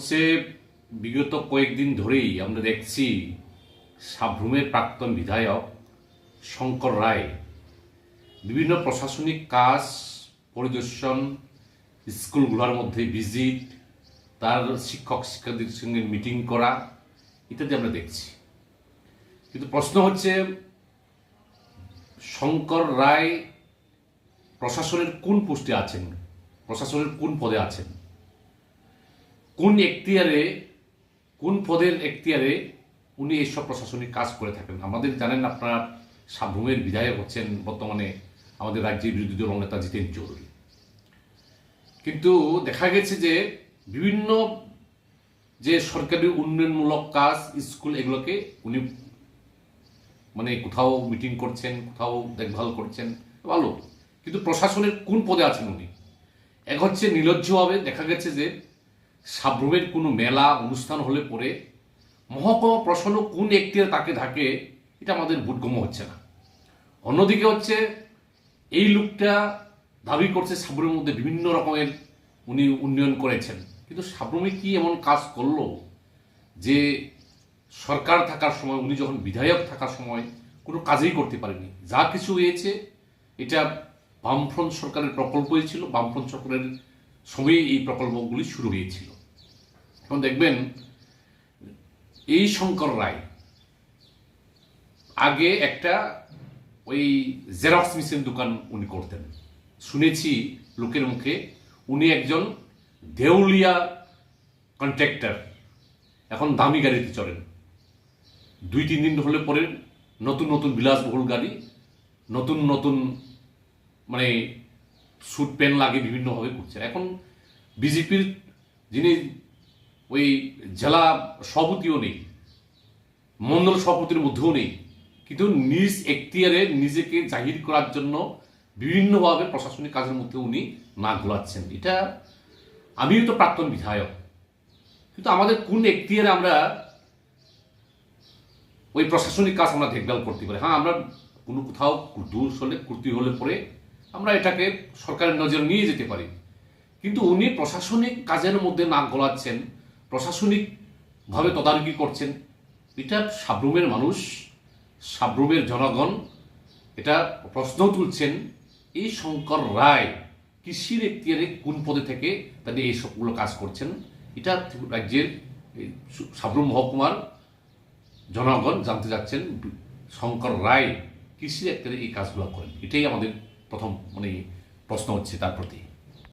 হচ্ছে বিগত কয়েকদিন ধরেই আমরা দেখছি সাভ্রুমের প্রাক্তন বিধায়ক শঙ্কর রায় বিভিন্ন প্রশাসনিক কাজ, পরিদর্শন, স্কুলগুলোর মধ্যে ভিজিট, তার শিক্ষক শিক্ষার্থীদের সঙ্গে মিটিং করা ইত্যাদি আমরা দেখছি। কিন্তু প্রশ্ন হচ্ছে, শঙ্কর রায় প্রশাসনের কোন পোস্টে আছেন? প্রশাসনের কোন পদে আছেন? কোন এখতিয়ারে, কোন পদের এখতিয়ারে উনি এইসব প্রশাসনিক কাজ করে থাকেন? আমাদের জানেন আপনারা সাবভূমের বিধায়ক হচ্ছেন বর্তমানে আমাদের রাজ্যের বিরোধী দল নেতা জিতেন চৌধুরী। কিন্তু দেখা গেছে যে বিভিন্ন যে সরকারি উন্নয়নমূলক কাজ, স্কুল এগুলোকে উনি মানে কোথাও মিটিং করছেন, কোথাও দেখভাল করছেন, ভালো। কিন্তু প্রশাসনের কোন পদে আছেন উনি? এক হচ্ছে নির্লজ্জভাবে দেখা গেছে যে সাব্রুমের কোনো মেলা, অনুষ্ঠান হলে পরে মহকুমা প্রশ্ন কোন এখতিয়ার তাকে থাকে এটা আমাদের বোধগম্য হচ্ছে না। অন্যদিকে হচ্ছে, এই লোকটা দাবি করছে সাবরুমের মধ্যে বিভিন্ন রকমের উনি উন্নয়ন করেছেন। কিন্তু সাবরুমে কি এমন কাজ করল যে সরকার থাকার সময়, উনি যখন বিধায়ক থাকার সময় কোনো কাজই করতে পারেনি যা কিছু হয়েছে, এটা বামফ্রন্ট সরকারের প্রকল্পই ছিল, বামফ্রন্ট সরকারের সময়ে এই প্রকল্পগুলি শুরু হয়েছিল। এখন দেখবেন, এই শঙ্কর রায় আগে একটা ওই জেরক্স মেশিন দোকান উনি করতেন। শুনেছি লোকের মুখে, উনি একজন দেউলিয়া কন্ট্রাক্টর এখন দামি গাড়িতে চড়েন দুই, তিন দিন হলে পরে নতুন নতুন বিলাসবহুল গাড়ি, নতুন নতুন মানে স্যুট প্যান্ট লাগে বিভিন্নভাবে ঘুরছেন এখন বিজেপির যিনি ওই জেলা সভাপতিও নেই, মন্ডল সভাপতির মধ্যেও নেই, কিন্তু নিজ এখতিয়ারে নিজেকে জাহির করার জন্য বিভিন্নভাবে প্রশাসনিক কাজের মধ্যে উনি নাক গোলাচ্ছেন এটা আমিও তো প্রাক্তন বিধায়ক, কিন্তু আমাদের কোন এখতিয়ারে আমরা ওই প্রশাসনিক কাজ আমরা দেখভাল করতে পারি? হ্যাঁ আমরা কোনো কোথাও দোষ হলে ত্রুটি হলে পরে আমরা এটাকে সরকারের নজর নিয়ে যেতে পারি। কিন্তু উনি প্রশাসনিক কাজের মধ্যে নাক গলাচ্ছেন প্রশাসনিকভাবে তদারকি করছেন। এটা সাব্রুমের মানুষ সাব্রুমের জনগণ এটা প্রশ্ন তুলছেন এই শঙ্কর রায় কৃষির এখতিয়ারে কোন পদে থেকে তাদের এই সবগুলো কাজ করছেন? এটা রাজ্যের সাব্রুম মহকুমার জনগণ জানতে যাচ্ছেন শঙ্কর রায় কৃষির এখতিয়ারে এই কাজগুলো করেন। এটাই আমাদের প্রথম মানে প্রশ্ন হচ্ছে তার প্রতি।